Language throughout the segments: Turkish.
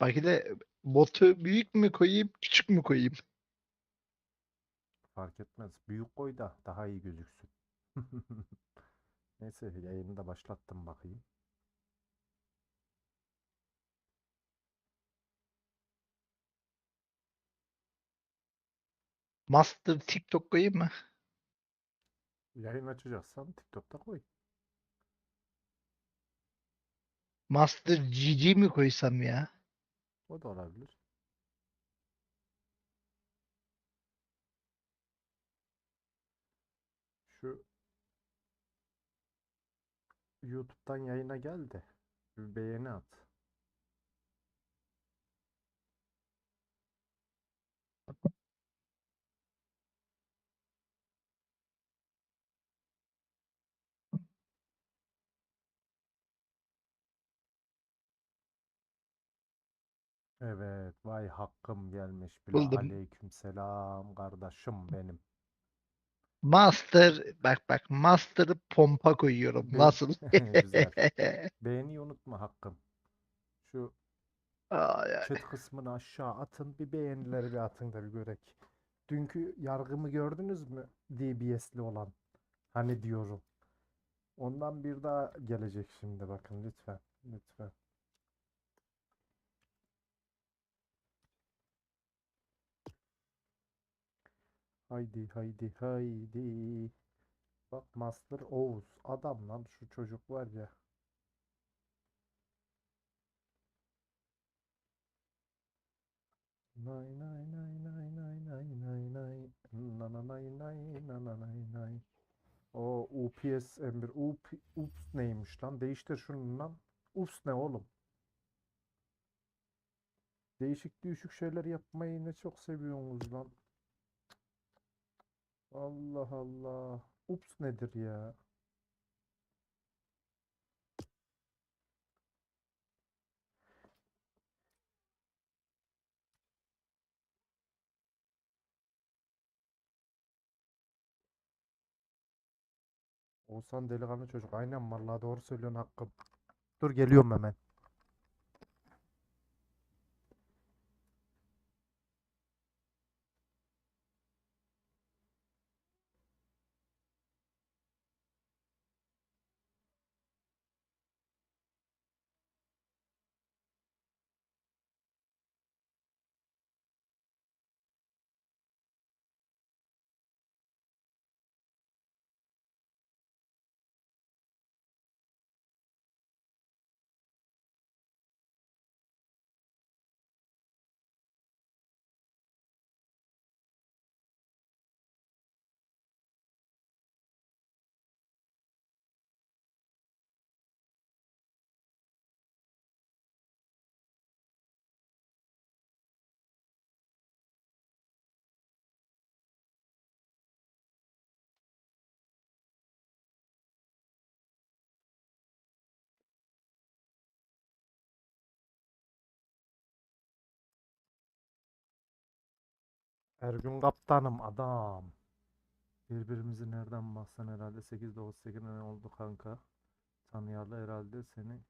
Belki de botu büyük mü koyayım, küçük mü koyayım? Fark etmez. Büyük koy da daha iyi gözüksün. Neyse yayını da başlattım bakayım. Master TikTok koyayım mı? Yayın açacaksan TikTok'ta koy. Master GG mi koysam ya? O da olabilir. Şu YouTube'dan yayına gel de bir beğeni at. Evet, vay hakkım gelmiş bile. Buldum. Aleykümselam kardeşim benim. Master bak bak Master'ı pompa koyuyorum. Be- Nasıl? Güzel. Beğeniyi unutma hakkım. Şu Ay, ay. chat kısmını aşağı atın. Bir beğenileri bir atın da bir görek. Dünkü yargımı gördünüz mü? DBS'li olan. Hani diyorum. Ondan bir daha gelecek şimdi bakın lütfen. Lütfen. Haydi haydi haydi. Bak Master Oğuz. Adam lan şu çocuk var ya. Nay nay nay nay nay nay nay nay na na nay nay na na nay. O UPS M1 UP, UPS neymiş lan? Değiştir şunu lan. UPS ne oğlum? Değişik değişik şeyler yapmayı ne çok seviyorsunuz lan. Allah Allah. Ups nedir ya? Oğuzhan delikanlı çocuk. Aynen vallahi doğru söylüyorsun hakkım. Dur geliyorum hemen. Ergün kaptanım adam. Birbirimizi nereden baksan herhalde 8-9-8 ne oldu kanka? Tanıyalı herhalde seni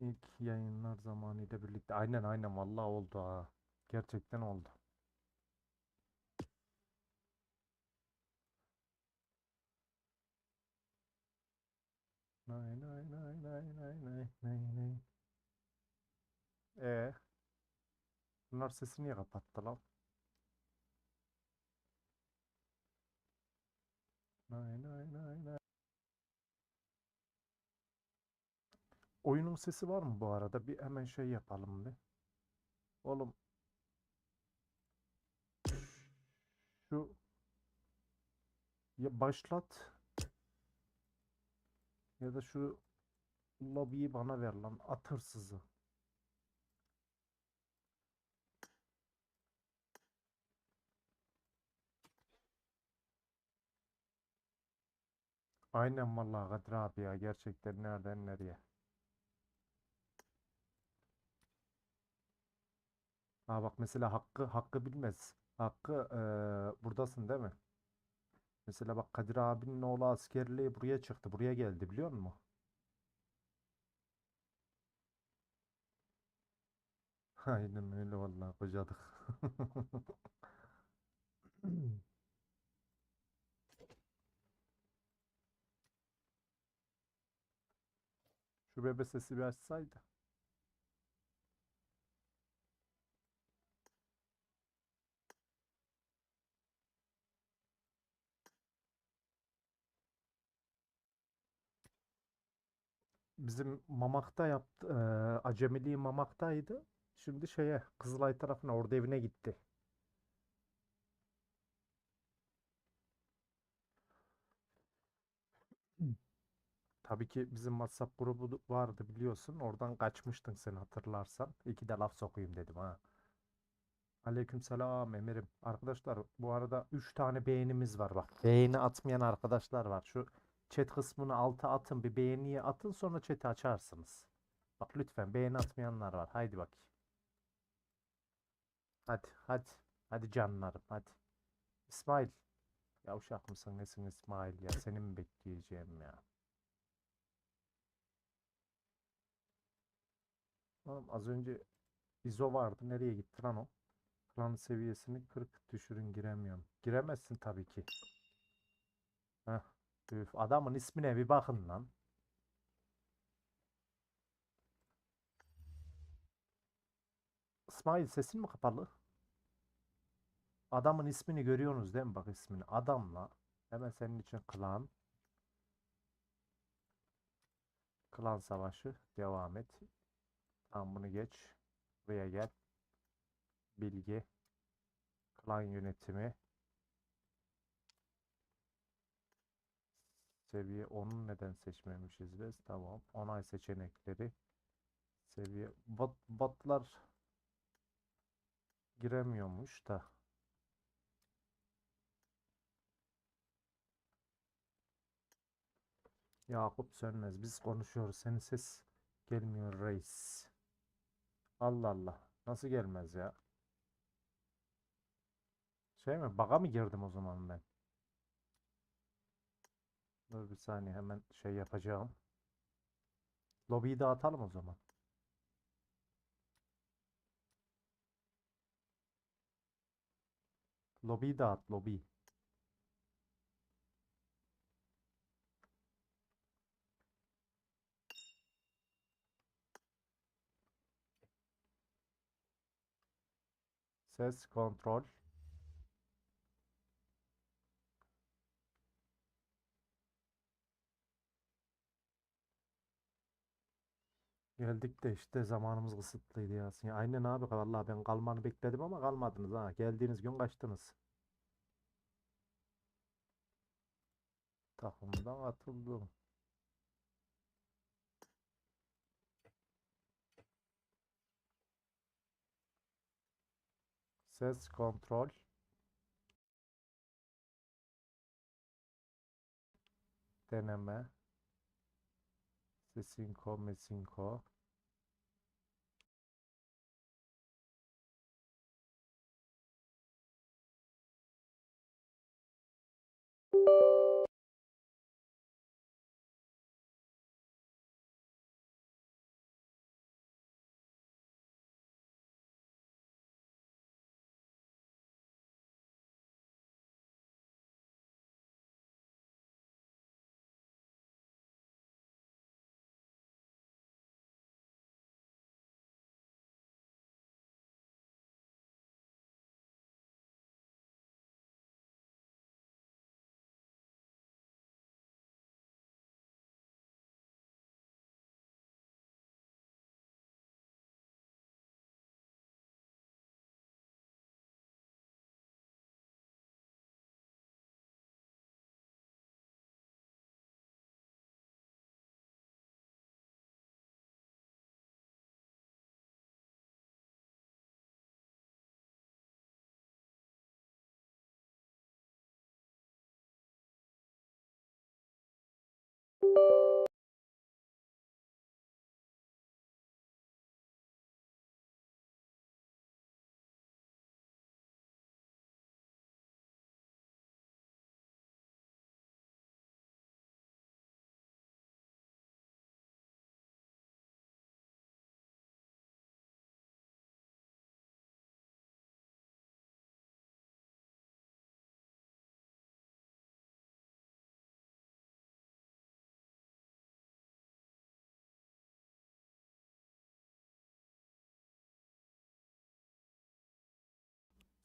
ilk yayınlar zamanıyla birlikte. Aynen aynen vallahi oldu ha. Gerçekten oldu. Nay nay nay nay nay nay nay nay. Ee, bunlar sesini niye kapattı lan? Oyunun sesi var mı bu arada? Bir hemen şey yapalım bir. Oğlum. Şu. Ya başlat. Ya da şu lobiyi bana ver lan at Aynen vallahi Kadir abi ya gerçekten nereden nereye. Ha bak mesela Hakkı Hakkı bilmez. Hakkı eee, buradasın değil mi? Mesela bak Kadir abinin oğlu askerliğe buraya çıktı. Buraya geldi biliyor musun? Aynen öyle vallahi kocadık. Şu bebe sesi bir açsaydı. Bizim Mamak'ta yaptı. eee acemiliği Mamak'taydı. Şimdi şeye Kızılay tarafına orada evine gitti. Tabii ki bizim WhatsApp grubu vardı biliyorsun. Oradan kaçmıştın sen hatırlarsan. İki de laf sokayım dedim ha. Aleykümselam Emir'im. Arkadaşlar bu arada 3 tane beğenimiz var bak. Beğeni atmayan arkadaşlar var. Şu chat kısmını alta atın bir beğeniye atın sonra chat'i açarsınız. Bak lütfen beğeni atmayanlar var. Haydi bakayım. Hadi hadi. Hadi canlarım hadi. İsmail. Ya uşak mısın nesin İsmail ya? Seni mi bekleyeceğim ya? Oğlum az önce İzo vardı. Nereye gitti lan o? Klan seviyesini 40 düşürün giremiyorum. Giremezsin tabii ki. Heh. Üf, adamın ismine bir bakın lan. İsmail sesin mi kapalı? Adamın ismini görüyorsunuz değil mi? Bak ismini. Adamla. Hemen senin için klan. Klan savaşı. Devam et. Tamam bunu geç. Buraya gel. Bilgi. Klan yönetimi. Seviye 10'u neden seçmemişiz biz? Tamam. Onay seçenekleri. Seviye bot, botlar giremiyormuş da. Yakup Sönmez. Biz konuşuyoruz. Senin ses gelmiyor reis. Allah Allah. Nasıl gelmez ya? Şey mi? Baga mı girdim o zaman ben? Dur bir saniye hemen şey yapacağım. Lobiyi dağıtalım o zaman. Lobiyi dağıt, lobi. Ses kontrol. Geldik de işte zamanımız kısıtlıydı Yasin. Ya aynen abi vallahi ben kalmanı bekledim ama kalmadınız ha. Geldiğiniz gün kaçtınız. Takımdan atıldım. ses kontrol deneme Sesinko, Mesinko. Thank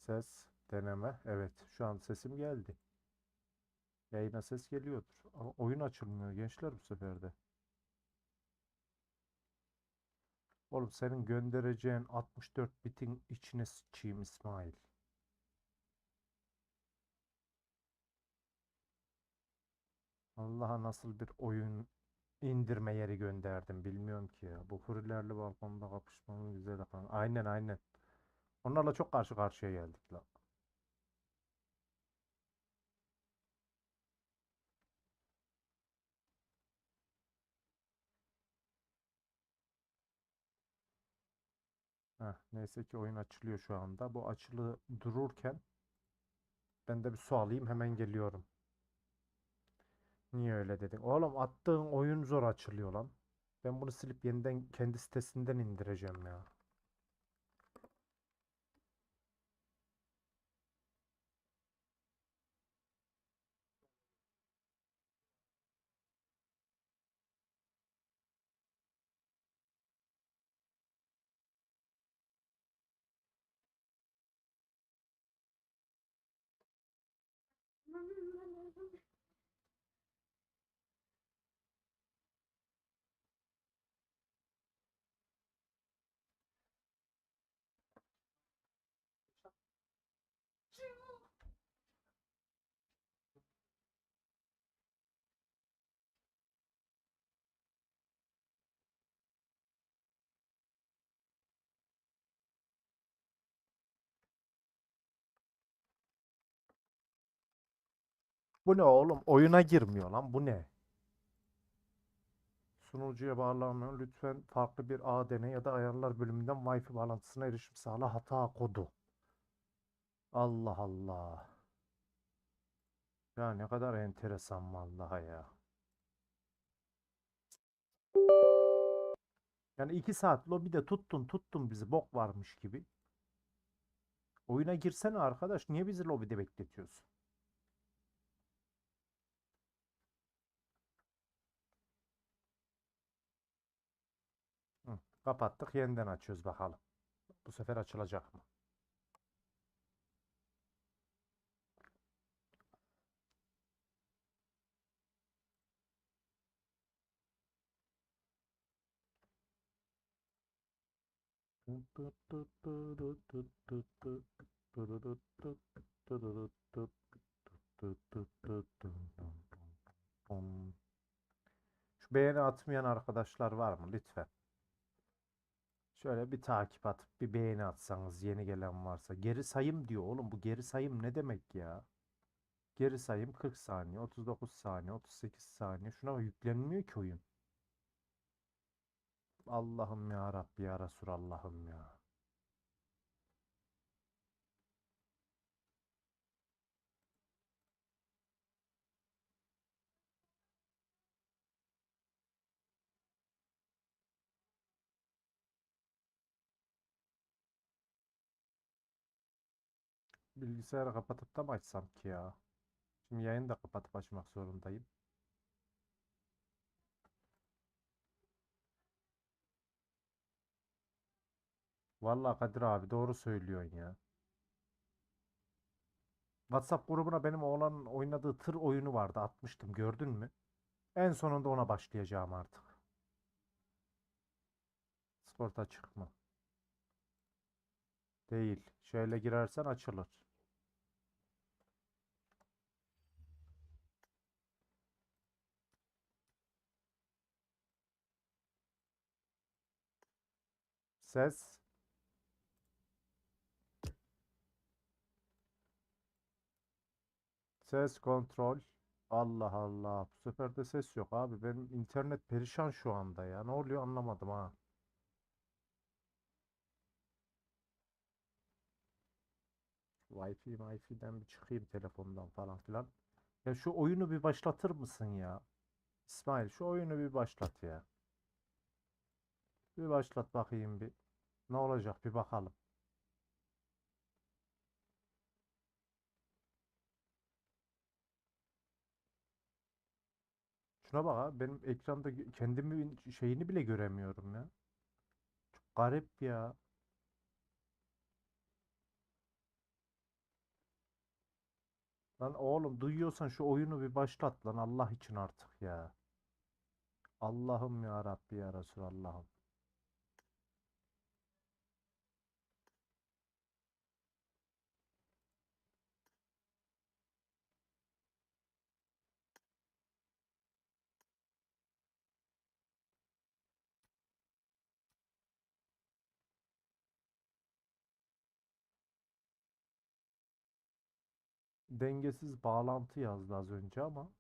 Ses, deneme. Evet, şu an sesim geldi. Yayına ses geliyordur. Ama oyun açılmıyor gençler bu sefer de. Oğlum senin göndereceğin 64 bitin içine sıçayım İsmail. Allah'a nasıl bir oyun indirme yeri gönderdim bilmiyorum ki ya. Bu furilerli balkonda kapışmanın güzel kanka. Aynen aynen. Onlarla çok karşı karşıya geldik la. Heh, neyse ki oyun açılıyor şu anda. Bu açılı dururken ben de bir su alayım hemen geliyorum. Niye öyle dedin? Oğlum attığın oyun zor açılıyor lan. Ben bunu silip yeniden kendi sitesinden indireceğim ya. Bu ne oğlum? Oyuna girmiyor lan. Bu ne? Sunucuya bağlanmıyor. Lütfen farklı bir ağ dene ya da ayarlar bölümünden Wi-Fi bağlantısına erişim sağla. Hata kodu. Allah Allah. Ya ne kadar enteresan vallahi ya. Yani iki saat lobide tuttun tuttun bizi bok varmış gibi. Oyuna girsene arkadaş. Niye bizi lobide bekletiyorsun? Kapattık. Yeniden açıyoruz bakalım. Bu sefer açılacak mı? Şu beğeni atmayan arkadaşlar var mı? Lütfen. Şöyle bir takip atıp bir beğeni atsanız yeni gelen varsa. Geri sayım diyor oğlum. Bu geri sayım ne demek ya? Geri sayım 40 saniye, 39 saniye, 38 saniye. Şuna yüklenmiyor ki oyun. Allah'ım ya Rabbi ya Resulallah'ım ya. Bilgisayarı kapatıp da mı açsam ki ya? Şimdi yayını da kapatıp açmak zorundayım. Vallahi Kadir abi doğru söylüyorsun ya. WhatsApp grubuna benim oğlanın oynadığı tır oyunu vardı. Atmıştım gördün mü? En sonunda ona başlayacağım artık. Sporta çıkma. Değil. Şöyle girersen açılır. Ses. Ses kontrol. Allah Allah. Bu sefer de ses yok abi. Benim internet perişan şu anda ya. Ne oluyor anlamadım ha. Wi-Fi, Wi-Fi'den bir çıkayım telefondan falan filan. Ya şu oyunu bir başlatır mısın ya? İsmail şu oyunu bir başlat ya. Bir başlat bakayım bir. Ne olacak bir bakalım. Şuna bak abi benim ekranda kendimin şeyini bile göremiyorum ya. Çok garip ya. Lan oğlum duyuyorsan şu oyunu bir başlat lan Allah için artık ya. Allah'ım ya Rabbi ya Resulallah'ım. Dengesiz bağlantı yazdı az önce ama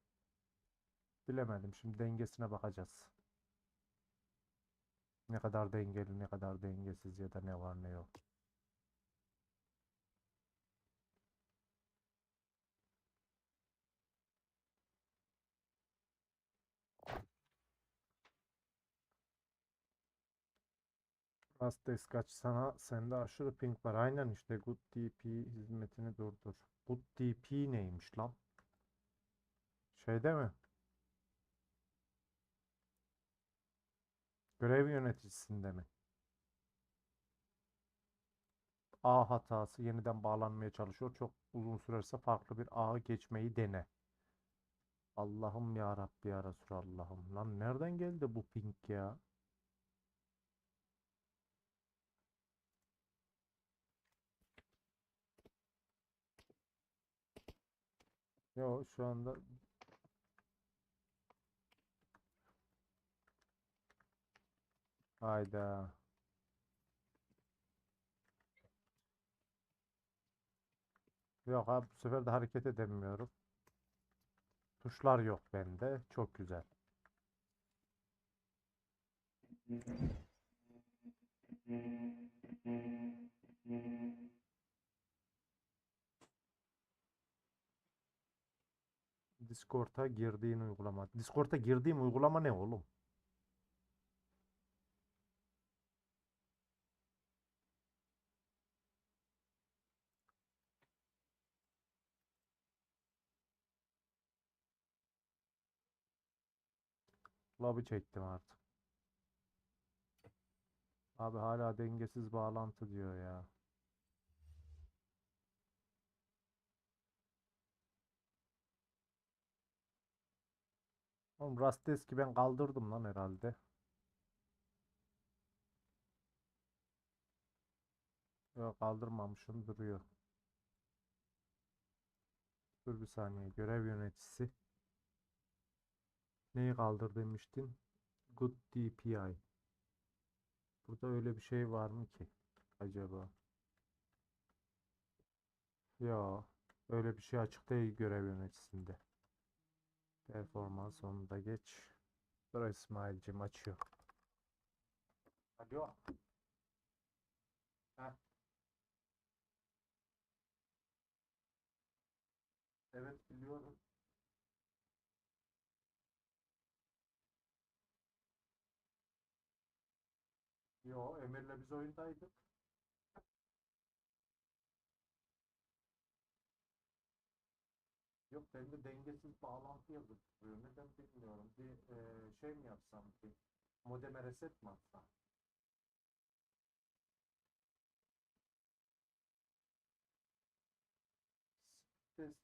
bilemedim. Şimdi dengesine bakacağız. Ne kadar dengeli, ne kadar dengesiz ya da ne var ne yok. Rastes kaç sana sende aşırı ping var. Aynen işte Good DP hizmetini durdur. Good DP neymiş lan? Şeyde mi? Görev yöneticisinde mi? ağ hatası yeniden bağlanmaya çalışıyor. Çok uzun sürerse farklı bir ağa geçmeyi dene. Allah'ım ya Rabbi ya Resulallah'ım. Lan nereden geldi bu ping ya? Yo şu anda Hayda. Yok abi bu sefer de hareket edemiyorum. Tuşlar yok bende. Çok güzel. Discord'a girdiğin uygulama. Discord'a girdiğim uygulama ne oğlum? Lobby çektim artık. Abi hala dengesiz bağlantı diyor ya. Oğlum Rasteski ben kaldırdım lan herhalde. Yok kaldırmamışım duruyor. Dur bir saniye görev yöneticisi. Neyi kaldır demiştin? Good DPI. Burada öyle bir şey var mı ki acaba? Ya öyle bir şey açık değil görev yöneticisinde. Performans sonunda geç. Dur İsmail'cim açıyor. Alo. Ha. Evet biliyorum. Yo Emir'le biz oyundaydık. Yok bende dengesiz bağlantı yazıyor. Neden bilmiyorum. Bir e, şey mi yapsam ki? Modeme reset mi atsam? Test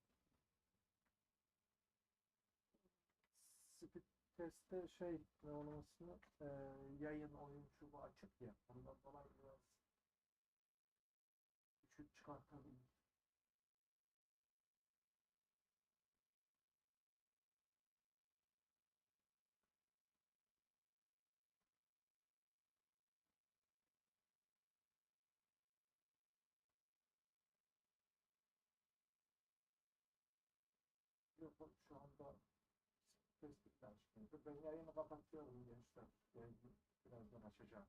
Speed test'te şey ne ismi e, yayın oyuncu bu açık ya ondan dolayı biraz düşük çıkartabilir. Şu anda tespitler çıkıyor. Ben yayını kapatıyorum gençler. Birazdan açacağım.